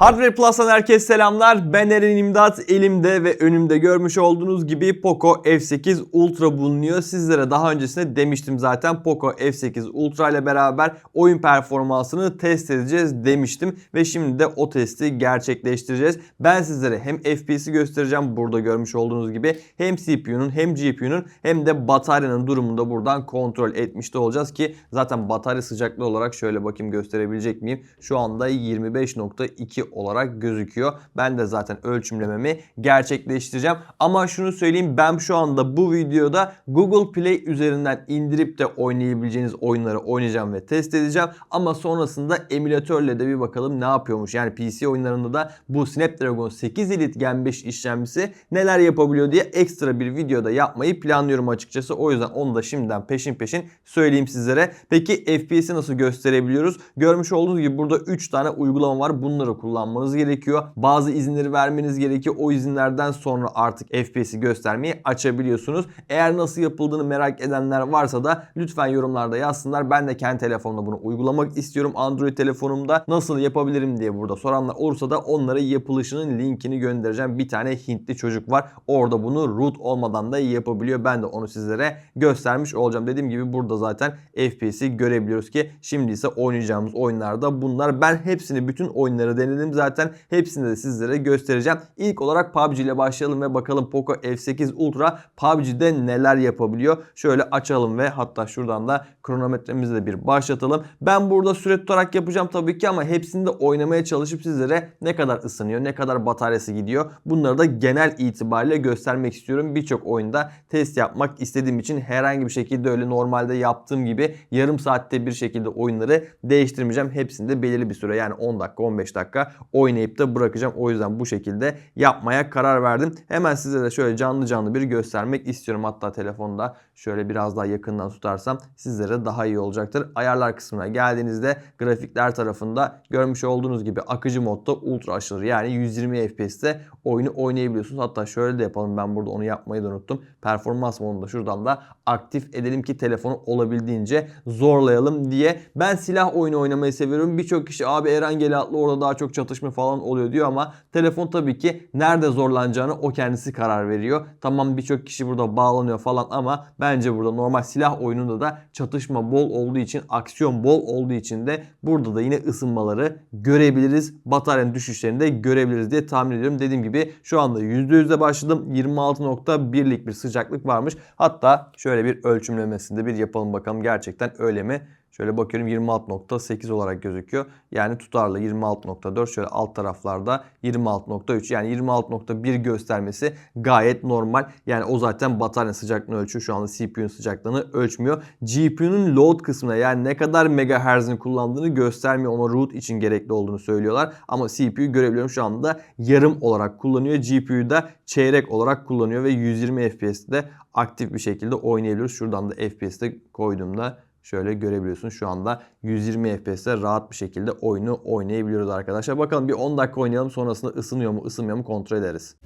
Hardware Plus'tan herkese selamlar. Ben Eren İmdat. Elimde ve önümde görmüş olduğunuz gibi Poco F8 Ultra bulunuyor. Sizlere daha öncesinde demiştim zaten Poco F8 Ultra ile beraber oyun performansını test edeceğiz demiştim. Ve şimdi de o testi gerçekleştireceğiz. Ben sizlere hem FPS'i göstereceğim burada görmüş olduğunuz gibi. Hem CPU'nun hem GPU'nun hem de bataryanın durumunu da buradan kontrol etmiş de olacağız ki zaten batarya sıcaklığı olarak şöyle bakayım gösterebilecek miyim? Şu anda 25.2 olarak gözüküyor. Ben de zaten ölçümlememi gerçekleştireceğim. Ama şunu söyleyeyim ben şu anda bu videoda Google Play üzerinden indirip de oynayabileceğiniz oyunları oynayacağım ve test edeceğim. Ama sonrasında emülatörle de bir bakalım ne yapıyormuş. Yani PC oyunlarında da bu Snapdragon 8 Elite Gen 5 işlemcisi neler yapabiliyor diye ekstra bir videoda yapmayı planlıyorum açıkçası. O yüzden onu da şimdiden peşin peşin söyleyeyim sizlere. Peki FPS'i nasıl gösterebiliyoruz? Görmüş olduğunuz gibi burada 3 tane uygulama var. Bunları kullanmanız gerekiyor. Bazı izinleri vermeniz gerekiyor. O izinlerden sonra artık FPS'i göstermeyi açabiliyorsunuz. Eğer nasıl yapıldığını merak edenler varsa da lütfen yorumlarda yazsınlar. Ben de kendi telefonumda bunu uygulamak istiyorum. Android telefonumda nasıl yapabilirim diye burada soranlar olursa da onlara yapılışının linkini göndereceğim. Bir tane Hintli çocuk var. Orada bunu root olmadan da yapabiliyor. Ben de onu sizlere göstermiş olacağım. Dediğim gibi burada zaten FPS'i görebiliyoruz ki şimdi ise oynayacağımız oyunlarda bunlar. Ben hepsini bütün oyunları denedim zaten. Hepsini de sizlere göstereceğim. İlk olarak PUBG ile başlayalım ve bakalım Poco F8 Ultra PUBG'de neler yapabiliyor. Şöyle açalım ve hatta şuradan da kronometremizi de bir başlatalım. Ben burada süre tutarak yapacağım tabii ki ama hepsini de oynamaya çalışıp sizlere ne kadar ısınıyor, ne kadar bataryası gidiyor. Bunları da genel itibariyle göstermek istiyorum. Birçok oyunda test yapmak istediğim için herhangi bir şekilde öyle normalde yaptığım gibi yarım saatte bir şekilde oyunları değiştirmeyeceğim. Hepsini de belirli bir süre yani 10 dakika 15 dakika oynayıp da bırakacağım. O yüzden bu şekilde yapmaya karar verdim. Hemen size de şöyle canlı canlı bir göstermek istiyorum. Hatta telefonda şöyle biraz daha yakından tutarsam sizlere daha iyi olacaktır. Ayarlar kısmına geldiğinizde grafikler tarafında görmüş olduğunuz gibi akıcı modda ultra aşırı yani 120 FPS'te oyunu oynayabiliyorsunuz. Hatta şöyle de yapalım ben burada onu yapmayı da unuttum. Performans modunu da şuradan da aktif edelim ki telefonu olabildiğince zorlayalım diye. Ben silah oyunu oynamayı seviyorum. Birçok kişi abi Eren gel atlı orada daha çok çatışma falan oluyor diyor ama telefon tabii ki nerede zorlanacağını o kendisi karar veriyor. Tamam birçok kişi burada bağlanıyor falan ama bence burada normal silah oyununda da çatışma bol olduğu için, aksiyon bol olduğu için de burada da yine ısınmaları görebiliriz. Bataryanın düşüşlerini de görebiliriz diye tahmin ediyorum. Dediğim gibi şu anda %100'de başladım. 26.1'lik bir sıcaklık varmış. Hatta şöyle bir ölçümlemesinde bir yapalım bakalım gerçekten öyle mi? Şöyle bakıyorum 26.8 olarak gözüküyor. Yani tutarlı 26.4 şöyle alt taraflarda 26.3 yani 26.1 göstermesi gayet normal. Yani o zaten batarya sıcaklığını ölçüyor. Şu anda CPU'nun sıcaklığını ölçmüyor. GPU'nun load kısmına yani ne kadar megahertz'ini kullandığını göstermiyor. Ona root için gerekli olduğunu söylüyorlar. Ama CPU görebiliyorum şu anda yarım olarak kullanıyor. GPU'yu da çeyrek olarak kullanıyor ve 120 FPS'te aktif bir şekilde oynayabiliyoruz. Şuradan da FPS'te koyduğumda Şöyle görebiliyorsunuz şu anda 120 FPS'te rahat bir şekilde oyunu oynayabiliyoruz arkadaşlar. Bakalım bir 10 dakika oynayalım sonrasında ısınıyor mu ısınmıyor mu kontrol ederiz.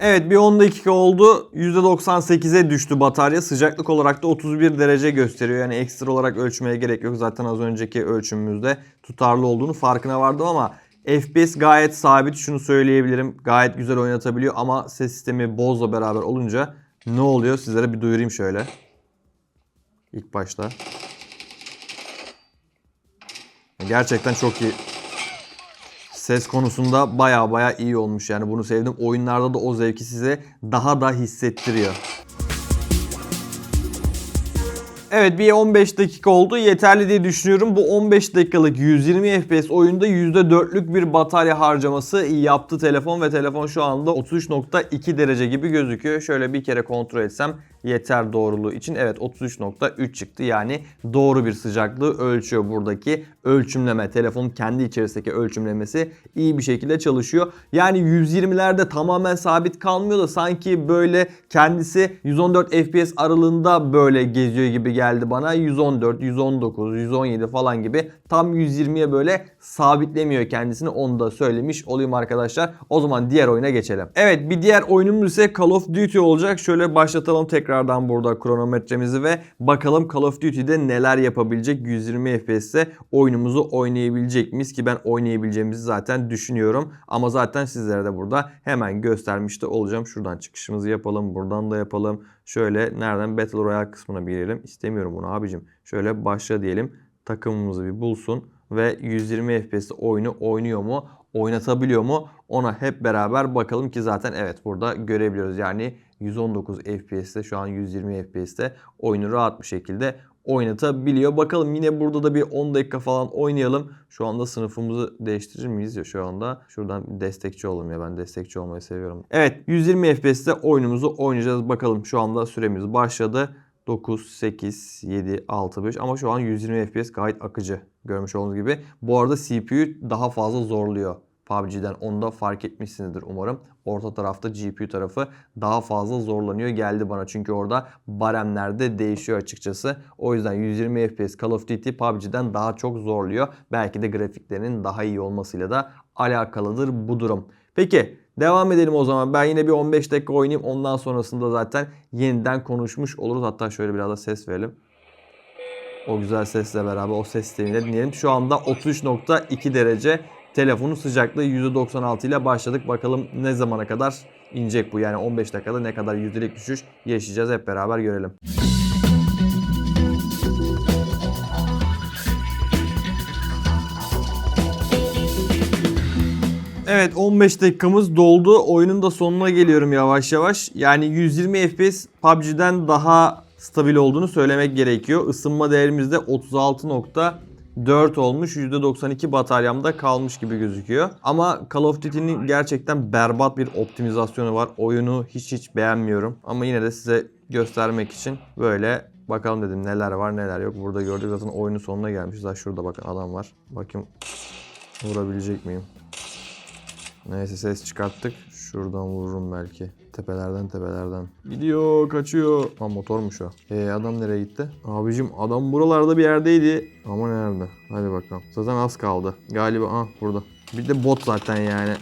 Evet bir 10 dakika oldu. %98'e düştü batarya. Sıcaklık olarak da 31 derece gösteriyor. Yani ekstra olarak ölçmeye gerek yok. Zaten az önceki ölçümümüzde tutarlı olduğunu farkına vardım ama FPS gayet sabit şunu söyleyebilirim. Gayet güzel oynatabiliyor ama ses sistemi Boz'la beraber olunca ne oluyor sizlere bir duyurayım şöyle. İlk başta. Gerçekten çok iyi. Ses konusunda baya baya iyi olmuş yani bunu sevdim. Oyunlarda da o zevki size daha da hissettiriyor. Evet bir 15 dakika oldu. Yeterli diye düşünüyorum. Bu 15 dakikalık 120 FPS oyunda %4'lük bir batarya harcaması yaptı telefon ve telefon şu anda 33.2 derece gibi gözüküyor. Şöyle bir kere kontrol etsem yeter doğruluğu için. Evet 33.3 çıktı. Yani doğru bir sıcaklığı ölçüyor buradaki ölçümleme. Telefonun kendi içerisindeki ölçümlemesi iyi bir şekilde çalışıyor. Yani 120'lerde tamamen sabit kalmıyor da sanki böyle kendisi 114 FPS aralığında böyle geziyor gibi geldi bana. 114, 119, 117 falan gibi tam 120'ye böyle sabitlemiyor kendisini. Onu da söylemiş olayım arkadaşlar. O zaman diğer oyuna geçelim. Evet bir diğer oyunumuz ise Call of Duty olacak. Şöyle başlatalım tekrar tekrardan burada kronometremizi ve bakalım Call of Duty'de neler yapabilecek 120 FPS'te oyunumuzu oynayabilecek miyiz ki ben oynayabileceğimizi zaten düşünüyorum. Ama zaten sizlere de burada hemen göstermiş de olacağım. Şuradan çıkışımızı yapalım. Buradan da yapalım. Şöyle nereden Battle Royale kısmına bir girelim. İstemiyorum bunu abicim. Şöyle başla diyelim. Takımımızı bir bulsun ve 120 FPS oyunu oynuyor mu? Oynatabiliyor mu? Ona hep beraber bakalım ki zaten evet burada görebiliyoruz. Yani 119 FPS'te şu an 120 FPS'te oyunu rahat bir şekilde oynatabiliyor. Bakalım yine burada da bir 10 dakika falan oynayalım. Şu anda sınıfımızı değiştirir miyiz ya şu anda? Şuradan destekçi olalım ya ben destekçi olmayı seviyorum. Evet 120 FPS'te oyunumuzu oynayacağız. Bakalım şu anda süremiz başladı. 9, 8, 7, 6, 5 ama şu an 120 FPS gayet akıcı görmüş olduğunuz gibi. Bu arada CPU daha fazla zorluyor PUBG'den. Onu da fark etmişsinizdir umarım. Orta tarafta GPU tarafı daha fazla zorlanıyor geldi bana. Çünkü orada baremlerde değişiyor açıkçası. O yüzden 120 FPS Call of Duty PUBG'den daha çok zorluyor. Belki de grafiklerinin daha iyi olmasıyla da alakalıdır bu durum. Peki devam edelim o zaman. Ben yine bir 15 dakika oynayayım. Ondan sonrasında zaten yeniden konuşmuş oluruz. Hatta şöyle biraz da ses verelim. O güzel sesle beraber o ses sistemiyle dinleyelim. Şu anda 33.2 derece telefonun sıcaklığı %96 ile başladık. Bakalım ne zamana kadar inecek bu. Yani 15 dakikada ne kadar yüzdelik düşüş yaşayacağız hep beraber görelim. Evet 15 dakikamız doldu. Oyunun da sonuna geliyorum yavaş yavaş. Yani 120 FPS PUBG'den daha stabil olduğunu söylemek gerekiyor. Isınma değerimiz de 36.4 olmuş. %92 bataryamda kalmış gibi gözüküyor. Ama Call of Duty'nin gerçekten berbat bir optimizasyonu var. Oyunu hiç hiç beğenmiyorum. Ama yine de size göstermek için böyle bakalım dedim neler var neler yok. Burada gördük zaten oyunun sonuna gelmişiz. Daha şurada bakın adam var. Bakayım vurabilecek miyim? Neyse ses çıkarttık. Şuradan vururum belki. Tepelerden tepelerden. Gidiyor kaçıyor. Ha motormuş o. Ee adam nereye gitti? Abicim adam buralarda bir yerdeydi. Ama nerede? Hadi bakalım. Zaten az kaldı. Galiba ah burada. Bir de bot zaten yani.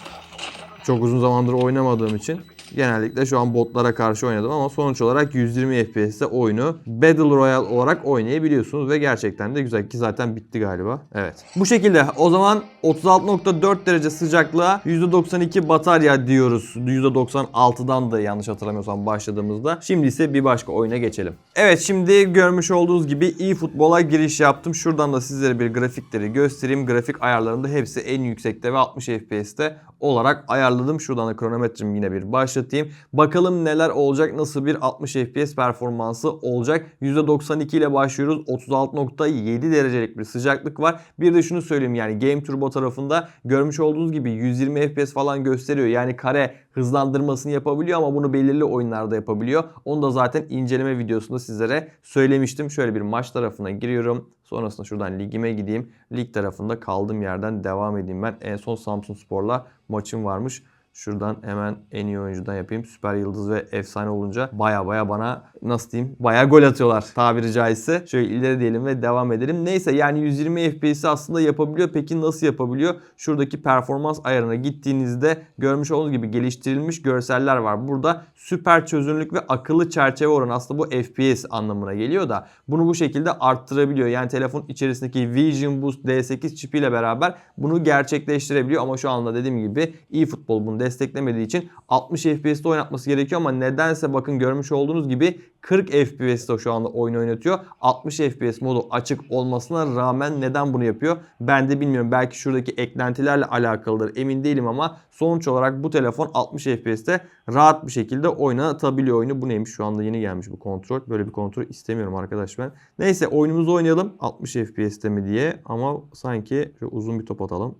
Çok uzun zamandır oynamadığım için genellikle şu an botlara karşı oynadım ama sonuç olarak 120 FPS'te oyunu Battle Royale olarak oynayabiliyorsunuz ve gerçekten de güzel ki zaten bitti galiba. Evet. Bu şekilde o zaman 36.4 derece sıcaklığa %92 batarya diyoruz. %96'dan da yanlış hatırlamıyorsam başladığımızda. Şimdi ise bir başka oyuna geçelim. Evet şimdi görmüş olduğunuz gibi eFootball'a giriş yaptım. Şuradan da sizlere bir grafikleri göstereyim. Grafik ayarlarında hepsi en yüksekte ve 60 FPS'te olarak ayarladım. Şuradan da kronometremi yine bir başlatayım. Bakalım neler olacak, nasıl bir 60 FPS performansı olacak. %92 ile başlıyoruz. 36.7 derecelik bir sıcaklık var. Bir de şunu söyleyeyim yani Game Turbo tarafında görmüş olduğunuz gibi 120 FPS falan gösteriyor. Yani kare hızlandırmasını yapabiliyor ama bunu belirli oyunlarda yapabiliyor. Onu da zaten inceleme videosunda sizlere söylemiştim. Şöyle bir maç tarafına giriyorum. Sonrasında şuradan ligime gideyim. Lig tarafında kaldığım yerden devam edeyim ben. En son Samsun Spor'la maçım varmış. Şuradan hemen en iyi oyuncudan yapayım. Süper yıldız ve efsane olunca baya baya bana nasıl diyeyim baya gol atıyorlar tabiri caizse. Şöyle ileri diyelim ve devam edelim. Neyse yani 120 FPS'i aslında yapabiliyor. Peki nasıl yapabiliyor? Şuradaki performans ayarına gittiğinizde görmüş olduğunuz gibi geliştirilmiş görseller var. Burada süper çözünürlük ve akıllı çerçeve oranı aslında bu FPS anlamına geliyor da bunu bu şekilde arttırabiliyor. Yani telefon içerisindeki Vision Boost D8 çipiyle beraber bunu gerçekleştirebiliyor ama şu anda dediğim gibi eFootball bunu desteklemediği için 60 FPS'te oynatması gerekiyor ama nedense bakın görmüş olduğunuz gibi 40 FPS'te şu anda oyun oynatıyor. 60 FPS modu açık olmasına rağmen neden bunu yapıyor? Ben de bilmiyorum. Belki şuradaki eklentilerle alakalıdır. Emin değilim ama sonuç olarak bu telefon 60 FPS'te rahat bir şekilde oynatabiliyor oyunu. Bu neymiş? Şu anda yeni gelmiş bu kontrol. Böyle bir kontrol istemiyorum arkadaş ben. Neyse oyunumuzu oynayalım. 60 FPS'te mi diye ama sanki uzun bir top atalım.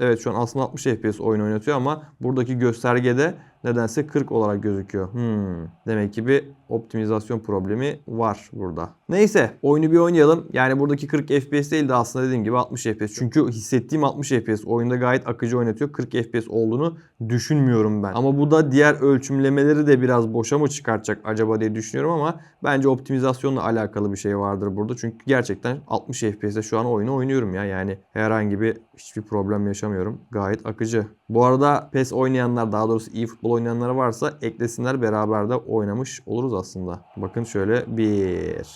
Evet şu an aslında 60 FPS oyun oynatıyor ama buradaki göstergede nedense 40 olarak gözüküyor. Hmm. Demek ki bir optimizasyon problemi var burada. Neyse oyunu bir oynayalım. Yani buradaki 40 FPS değil de aslında dediğim gibi 60 FPS. Çünkü hissettiğim 60 FPS oyunda gayet akıcı oynatıyor. 40 FPS olduğunu düşünmüyorum ben. Ama bu da diğer ölçümlemeleri de biraz boşa mı çıkartacak acaba diye düşünüyorum ama bence optimizasyonla alakalı bir şey vardır burada. Çünkü gerçekten 60 FPS'te şu an oyunu oynuyorum ya. Yani herhangi bir Hiçbir problem yaşamıyorum. Gayet akıcı. Bu arada PES oynayanlar daha doğrusu iyi futbol oynayanlar varsa eklesinler beraber de oynamış oluruz aslında. Bakın şöyle bir.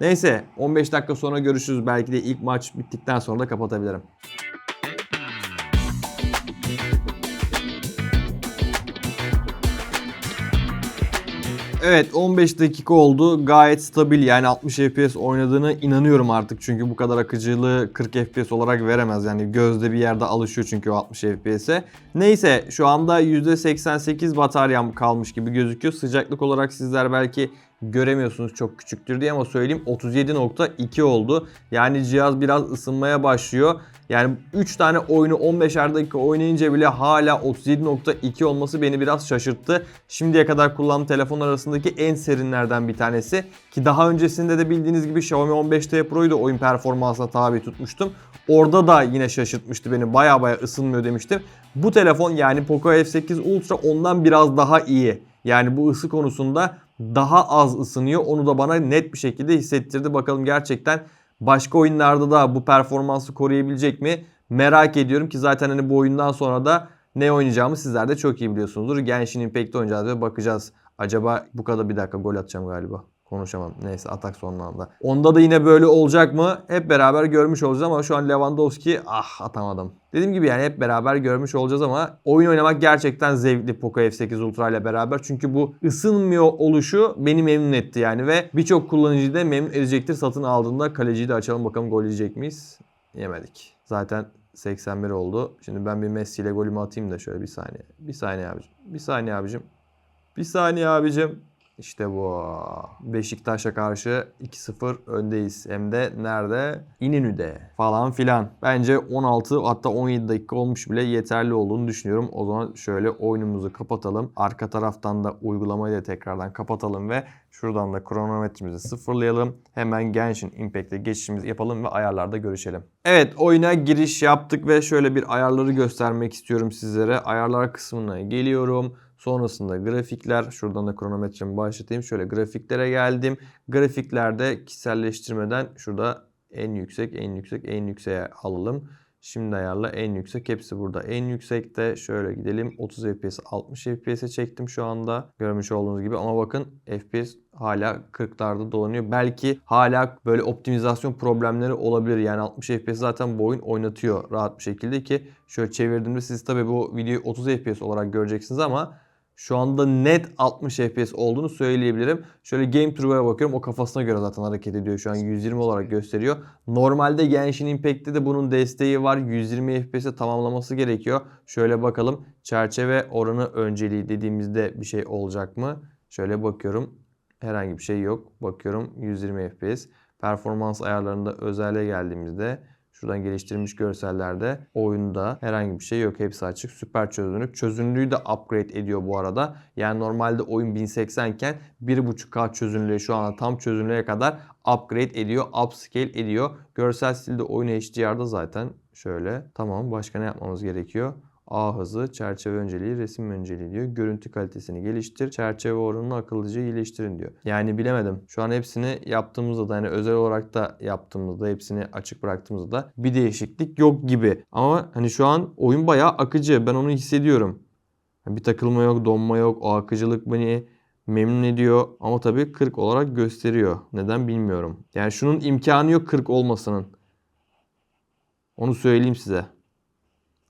Neyse 15 dakika sonra görüşürüz. Belki de ilk maç bittikten sonra da kapatabilirim. Evet 15 dakika oldu. Gayet stabil yani 60 FPS oynadığına inanıyorum artık. Çünkü bu kadar akıcılığı 40 FPS olarak veremez. Yani gözde bir yerde alışıyor çünkü o 60 FPS'e. Neyse şu anda %88 bataryam kalmış gibi gözüküyor. Sıcaklık olarak sizler belki göremiyorsunuz çok küçüktür diye ama söyleyeyim 37.2 oldu. Yani cihaz biraz ısınmaya başlıyor. Yani 3 tane oyunu 15'er dakika oynayınca bile hala 37.2 olması beni biraz şaşırttı. Şimdiye kadar kullandığım telefonlar arasındaki en serinlerden bir tanesi. Ki daha öncesinde de bildiğiniz gibi Xiaomi 15T Pro'yu da oyun performansına tabi tutmuştum. Orada da yine şaşırtmıştı beni. Baya baya ısınmıyor demiştim. Bu telefon yani Poco F8 Ultra ondan biraz daha iyi. Yani bu ısı konusunda daha az ısınıyor. Onu da bana net bir şekilde hissettirdi. Bakalım gerçekten başka oyunlarda da bu performansı koruyabilecek mi? Merak ediyorum ki zaten hani bu oyundan sonra da ne oynayacağımı sizler de çok iyi biliyorsunuzdur. Genshin Impact'te oynayacağız ve bakacağız. Acaba bu kadar bir dakika gol atacağım galiba. Konuşamadım. Neyse atak sonlandı. Onda da yine böyle olacak mı? Hep beraber görmüş olacağız ama şu an Lewandowski ah atamadım. Dediğim gibi yani hep beraber görmüş olacağız ama oyun oynamak gerçekten zevkli Poco F8 Ultra ile beraber. Çünkü bu ısınmıyor oluşu beni memnun etti yani ve birçok kullanıcıyı da memnun edecektir satın aldığında. Kaleciyi de açalım bakalım gol yiyecek miyiz? Yemedik. Zaten 81 oldu. Şimdi ben bir Messi ile golümü atayım da şöyle bir saniye. Bir saniye abicim. Bir saniye abicim. Bir saniye abicim. İşte bu. Beşiktaş'a karşı 2-0 öndeyiz. Hem de nerede? İnönü'de falan filan. Bence 16 hatta 17 dakika olmuş bile yeterli olduğunu düşünüyorum. O zaman şöyle oyunumuzu kapatalım. Arka taraftan da uygulamayı da tekrardan kapatalım ve şuradan da kronometremizi sıfırlayalım. Hemen Genshin Impact'e geçişimizi yapalım ve ayarlarda görüşelim. Evet oyuna giriş yaptık ve şöyle bir ayarları göstermek istiyorum sizlere. Ayarlar kısmına geliyorum. Sonrasında grafikler. Şuradan da kronometremi başlatayım. Şöyle grafiklere geldim. Grafiklerde kişiselleştirmeden şurada en yüksek, en yüksek, en yükseğe alalım. Şimdi ayarla en yüksek. Hepsi burada en yüksekte. Şöyle gidelim. 30 FPS 60 FPS'e çektim şu anda. Görmüş olduğunuz gibi. Ama bakın FPS hala 40'larda dolanıyor. Belki hala böyle optimizasyon problemleri olabilir. Yani 60 FPS zaten bu oyun oynatıyor rahat bir şekilde ki şöyle çevirdiğimde siz tabii bu videoyu 30 FPS olarak göreceksiniz ama şu anda net 60 FPS olduğunu söyleyebilirim. Şöyle Game Turbo'ya bakıyorum. O kafasına göre zaten hareket ediyor. Şu an 120 olarak gösteriyor. Normalde Genshin Impact'te de bunun desteği var. 120 FPS'e tamamlaması gerekiyor. Şöyle bakalım. Çerçeve oranı önceliği dediğimizde bir şey olacak mı? Şöyle bakıyorum. Herhangi bir şey yok. Bakıyorum 120 FPS. Performans ayarlarında özelliğe geldiğimizde Şuradan geliştirilmiş görsellerde oyunda herhangi bir şey yok. Hepsi açık. Süper çözünürlük. Çözünürlüğü de upgrade ediyor bu arada. Yani normalde oyun 1080 iken 1.5K çözünürlüğe şu anda tam çözünürlüğe kadar upgrade ediyor. Upscale ediyor. Görsel stilde oyun HDR'da zaten şöyle. Tamam başka ne yapmamız gerekiyor? A hızı, çerçeve önceliği, resim önceliği diyor. Görüntü kalitesini geliştir, çerçeve oranını akıllıca iyileştirin diyor. Yani bilemedim. Şu an hepsini yaptığımızda da yani özel olarak da yaptığımızda hepsini açık bıraktığımızda da bir değişiklik yok gibi. Ama hani şu an oyun bayağı akıcı. Ben onu hissediyorum. Bir takılma yok, donma yok. O akıcılık beni memnun ediyor. Ama tabii 40 olarak gösteriyor. Neden bilmiyorum. Yani şunun imkanı yok 40 olmasının. Onu söyleyeyim size.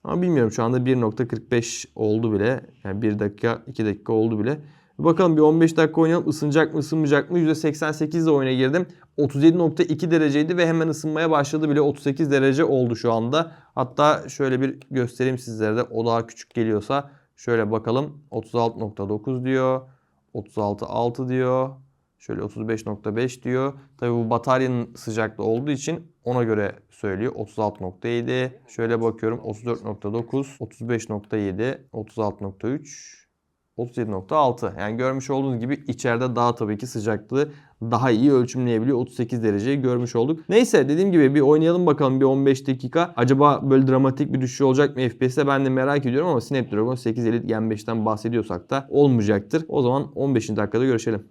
Ama bilmiyorum şu anda 1.45 oldu bile. Yani 1 dakika 2 dakika oldu bile. Bakalım bir 15 dakika oynayalım. Isınacak mı ısınmayacak mı? %88 ile oyuna girdim. 37.2 dereceydi ve hemen ısınmaya başladı bile. 38 derece oldu şu anda. Hatta şöyle bir göstereyim sizlere de. O daha küçük geliyorsa şöyle bakalım. 36.9 diyor. 36.6 diyor. Şöyle 35.5 diyor. Tabii bu bataryanın sıcaklığı olduğu için ona göre söylüyor. 36.7. Şöyle bakıyorum 34.9, 35.7, 36.3, 37.6. Yani görmüş olduğunuz gibi içeride daha tabii ki sıcaklığı daha iyi ölçümleyebiliyor. 38 dereceyi görmüş olduk. Neyse dediğim gibi bir oynayalım bakalım bir 15 dakika. Acaba böyle dramatik bir düşüş olacak mı FPS'te ben de merak ediyorum ama Snapdragon 850 Gen 5'ten bahsediyorsak da olmayacaktır. O zaman 15. dakikada görüşelim.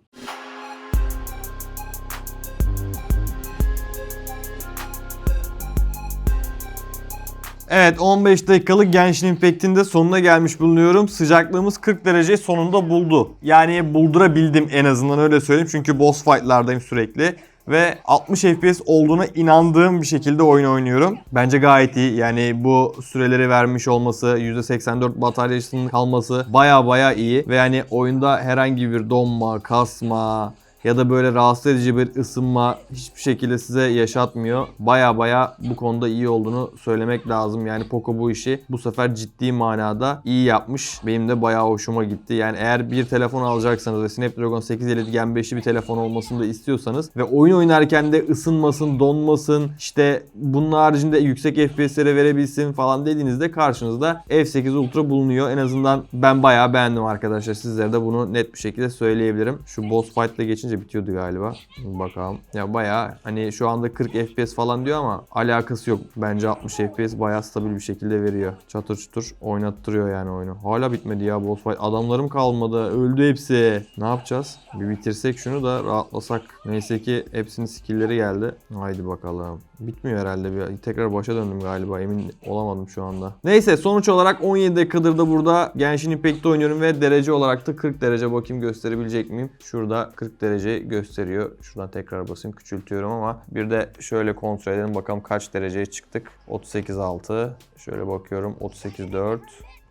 Evet 15 dakikalık Genshin Impact'in de sonuna gelmiş bulunuyorum. Sıcaklığımız 40 dereceyi sonunda buldu. Yani buldurabildim en azından öyle söyleyeyim. Çünkü boss fight'lardayım sürekli. Ve 60 FPS olduğuna inandığım bir şekilde oyun oynuyorum. Bence gayet iyi. Yani bu süreleri vermiş olması, %84 bataryasının kalması baya baya iyi. Ve yani oyunda herhangi bir donma, kasma, ya da böyle rahatsız edici bir ısınma hiçbir şekilde size yaşatmıyor. Baya baya bu konuda iyi olduğunu söylemek lazım. Yani Poco bu işi bu sefer ciddi manada iyi yapmış. Benim de baya hoşuma gitti. Yani eğer bir telefon alacaksanız ve Snapdragon 850 Gen 5'li bir telefon olmasını da istiyorsanız ve oyun oynarken de ısınmasın, donmasın, işte bunun haricinde yüksek FPS'lere verebilsin falan dediğinizde karşınızda F8 Ultra bulunuyor. En azından ben bayağı beğendim arkadaşlar. Sizlere de bunu net bir şekilde söyleyebilirim. Şu boss fight'la geçince bitiyordu galiba. Bakalım. Ya bayağı hani şu anda 40 FPS falan diyor ama alakası yok. Bence 60 FPS bayağı stabil bir şekilde veriyor. Çatır çutur oynattırıyor yani oyunu. Hala bitmedi ya boss fight. Adamlarım kalmadı. Öldü hepsi. Ne yapacağız? Bir bitirsek şunu da rahatlasak. Neyse ki hepsinin skill'leri geldi. Haydi bakalım. Bitmiyor herhalde bir. Tekrar başa döndüm galiba. Emin olamadım şu anda. Neyse sonuç olarak 17 dakikadır da burada Genshin Impact'te oynuyorum ve derece olarak da 40 derece bakayım gösterebilecek miyim? Şurada 40 derece gösteriyor. Şuradan tekrar basayım küçültüyorum ama bir de şöyle kontrol edelim bakalım kaç dereceye çıktık. 38.6 şöyle bakıyorum 38.4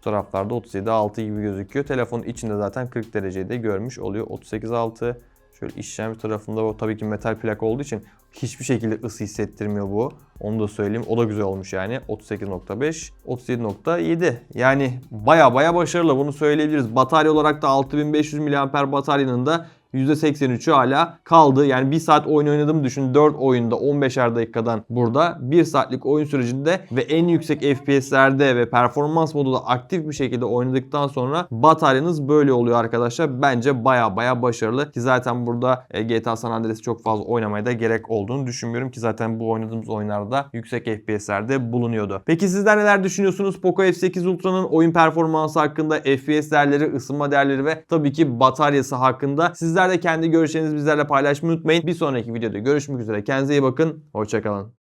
bu taraflarda 37.6 gibi gözüküyor. Telefonun içinde zaten 40 dereceyi de görmüş oluyor. 38.6 Şöyle işlem tarafında o tabii ki metal plak olduğu için hiçbir şekilde ısı hissettirmiyor bu. Onu da söyleyeyim. O da güzel olmuş yani. 38.5, 37.7. Yani baya baya başarılı bunu söyleyebiliriz. Batarya olarak da 6500 mAh bataryanın da %83'ü hala kaldı. Yani 1 saat oyun oynadım düşün. 4 oyunda 15'er dakikadan burada 1 saatlik oyun sürecinde ve en yüksek FPS'lerde ve performans modu da aktif bir şekilde oynadıktan sonra bataryanız böyle oluyor arkadaşlar. Bence baya baya başarılı ki zaten burada e, GTA San Andreas'ı çok fazla oynamaya da gerek olduğunu düşünmüyorum ki zaten bu oynadığımız oyunlarda yüksek FPS'lerde bulunuyordu. Peki sizler neler düşünüyorsunuz? Poco F8 Ultra'nın oyun performansı hakkında, FPS değerleri, ısınma değerleri ve tabii ki bataryası hakkında sizler de kendi görüşlerinizi bizlerle paylaşmayı unutmayın. Bir sonraki videoda görüşmek üzere. Kendinize iyi bakın. Hoşçakalın.